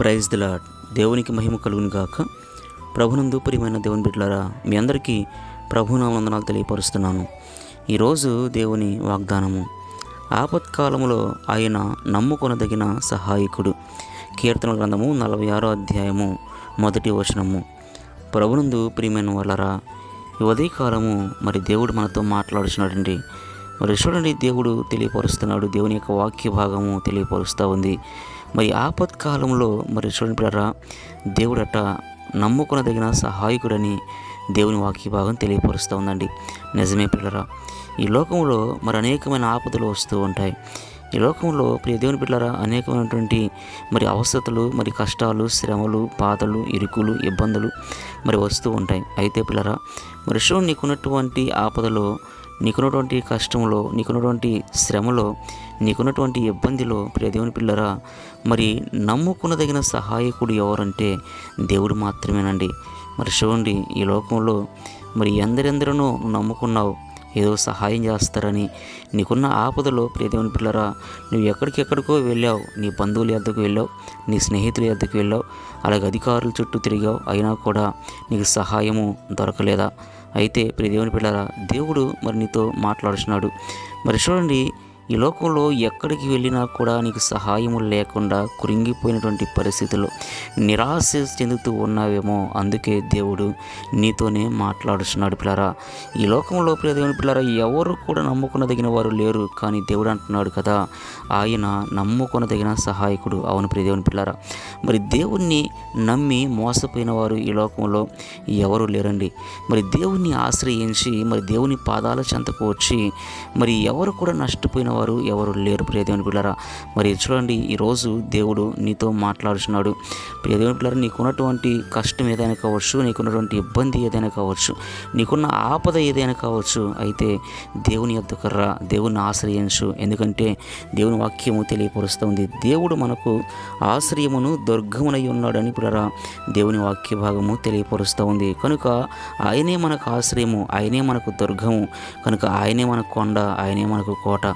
Praise దిలా దేవునికి మహిమ కలుగును గాక. ప్రభునందు ప్రియమైన దేవుని బిడ్డలారా మీ అందరికీ ప్రభునామందనాలు తెలియపరుస్తున్నాను. ఈరోజు దేవుని వాగ్దానము ఆపత్కాలములో ఆయన నమ్ముకొనదగిన సహాయకుడు. కీర్తన గ్రంథము నలభై ఆరో అధ్యాయము మొదటి వచనము. ప్రభునందు ప్రియమైన వాళ్ళరా ఈ ఉదయకాలము మరి దేవుడు మనతో మాట్లాడుచున్నాడండి. మరి చూడండి దేవుడు తెలియపరుస్తున్నాడు దేవుని యొక్క వాక్య భాగము తెలియపరుస్తూ ఉంది. మరి ఆపత్కాలంలో మరి చూడండి పిల్లరా దేవుడట నమ్ముకునదగిన సహాయకుడని దేవుని వాక్య భాగం తెలియపరుస్తూ ఉందండి. నిజమే పిల్లరా ఈ లోకంలో మరి అనేకమైన ఆపదలు వస్తూ ఉంటాయి. ఈ లోకంలో ప్రియ దేవుని పిల్లరా అనేకమైనటువంటి మరి అవసరతలు మరి కష్టాలు శ్రమలు బాధలు ఇరుకులు ఇబ్బందులు మరి వస్తూ ఉంటాయి. అయితే పిల్లరా మరి చూడండి నీకున్నటువంటి ఆపదలో నీకున్నటువంటి కష్టంలో నీకున్నటువంటి శ్రమలో నీకున్నటువంటి ఇబ్బందిలో ప్రియ దేవుని పిల్లరా మరి నమ్ముకునదగిన సహాయకుడు ఎవరంటే దేవుడు మాత్రమేనండి. మరి చూడండి ఈ లోకంలో మరి ఎందరెందరూ నమ్ముకున్నావు ఏదో సహాయం చేస్తారని. నీకున్న ఆపదలో ప్రియదేవుని పిల్లరా నువ్వు ఎక్కడికెక్కడికో వెళ్ళావు. నీ బంధువుల వద్దకు వెళ్ళావు. నీ స్నేహితుల వద్దకు వెళ్ళావు. అలాగే అధికారుల చుట్టూ తిరిగావు. అయినా కూడా నీకు సహాయము దొరకలేదా? అయితే ప్రియదేవుని పిల్లరా దేవుడు మరి నీతో మాట్లాడుచున్నాడు. మరి చూడండి ఈ లోకంలో ఎక్కడికి వెళ్ళినా కూడా నీకు సహాయము లేకుండా కురింగిపోయినటువంటి పరిస్థితులు నిరాశ చెందుతూ ఉన్నావేమో అందుకే దేవుడు నీతోనే మాట్లాడుచున్నాడు పిల్లరా. ఈ లోకంలో ప్రియదేవుని పిల్లరా ఎవరు కూడా నమ్ముకునదగిన వారు లేరు కానీ దేవుడు అంటున్నాడు కదా ఆయన నమ్ముకొనదగిన సహాయకుడు అవును ప్రియదేవుని పిల్లరా. మరి దేవుణ్ణి నమ్మి మోసపోయిన వారు ఈ లోకంలో ఎవరు లేరండి? మరి దేవుణ్ణి ఆశ్రయించి మరి దేవుని పాదాల చెంతకు వచ్చి మరి ఎవరు కూడా నష్టపోయిన వారు ఎవరు లేరు. ప్రియదేవుని పిల్లరా మరి చూడండి ఈరోజు దేవుడు నీతో మాట్లాడుచున్నాడు. ప్రియదేవుని పిల్లరా నీకున్నటువంటి కష్టం ఏదైనా కావచ్చు నీకున్నటువంటి ఇబ్బంది ఏదైనా కావచ్చు నీకున్న ఆపద ఏదైనా కావచ్చు అయితే దేవుని ఎద్దుకర్రా రా దేవుని ఆశ్రయించు. ఎందుకంటే దేవుని వాక్యము తెలియపరుస్తుంది దేవుడు మనకు ఆశ్రయమును దుర్గమునై ఉన్నాడని పిల్లరా దేవుని వాక్య భాగము తెలియపరుస్తూ ఉంది కనుక ఆయనే మనకు ఆశ్రయము ఆయనే మనకు దుర్గము కనుక ఆయనే మన కొండ ఆయనే మనకు కోట.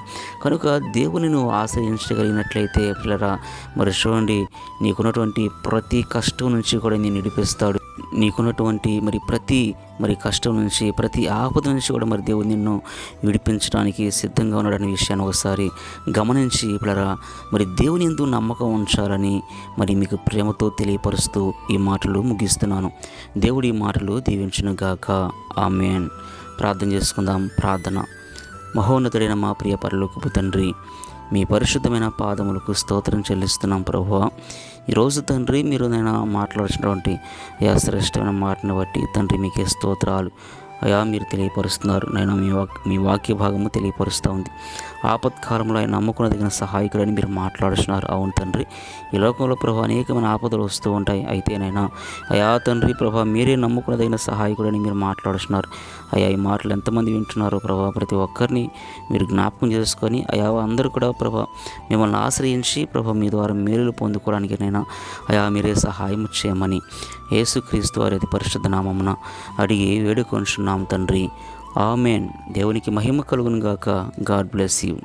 కనుక దేవుని నువ్వు ఆశ్రయించగలిగినట్లయితే పిల్లరా మరి చూడండి నీకున్నటువంటి ప్రతి కష్టం నుంచి కూడా నేను నడిపిస్తాడు. నీకున్నటువంటి మరి ప్రతి మరి కష్టం నుంచి ప్రతి ఆపద నుంచి కూడా మరి దేవుడు నిన్ను విడిపించడానికి సిద్ధంగా ఉన్నాడనే విషయాన్ని ఒకసారి గమనించి ఇప్పుడరా మరి దేవుని ఎందు నమ్మకం ఉంచాలని మరి మీకు ప్రేమతో తెలియపరుస్తూ ఈ మాటలు ముగిస్తున్నాను. దేవుడి ఈ మాటలు దీవించును గాక ఆమెన్. ప్రార్థన చేసుకుందాం. ప్రార్థన. మహోన్నతుడైన మా ప్రియ పరలోకపు తండ్రి మీ పరిశుద్ధమైన పాదములకు స్తోత్రం చెల్లిస్తున్నాం ప్రభువ. ఈరోజు తండ్రి మీరు నేను మాట్లాడినటువంటి యా శ్రేష్టమైన మాటను బట్టి తండ్రి మీకే స్తోత్రాలు. అయా మీరు తెలియపరుస్తున్నారు. నేను మీ వాక్ మీ వాక్య భాగము తెలియపరుస్తూ ఉంది. ఆపత్కాలంలో ఆయన నమ్ముకునదగిన సహాయకుడని మీరు మాట్లాడుతున్నారు అవును తండ్రి. ఈ లోకంలో ప్రభా అనేకమైన ఆపదలు వస్తూ ఉంటాయి. అయితే నైనా అయా తండ్రి ప్రభా మీరే నమ్ముకునదగిన సహాయకుడని మీరు మాట్లాడుతున్నారు అయా ఈ మాటలు ఎంతమంది వింటున్నారో ప్రభా ప్రతి ఒక్కరిని మీరు జ్ఞాపకం చేసుకొని అయా అందరూ కూడా ప్రభా మిమ్మల్ని ఆశ్రయించి ప్రభా మీ ద్వారా మేలులు పొందుకోవడానికి నైనా అయా మీరే సహాయం చేయమని యేసుక్రీస్తు వారి అతి పరిశుద్ధ నామమున అడిగి వేడుకొంచున్నాం తండ్రి. ఆమెన్. దేవునికి మహిమ కలుగును గాక గాడ్ బ్లెస్ యూ.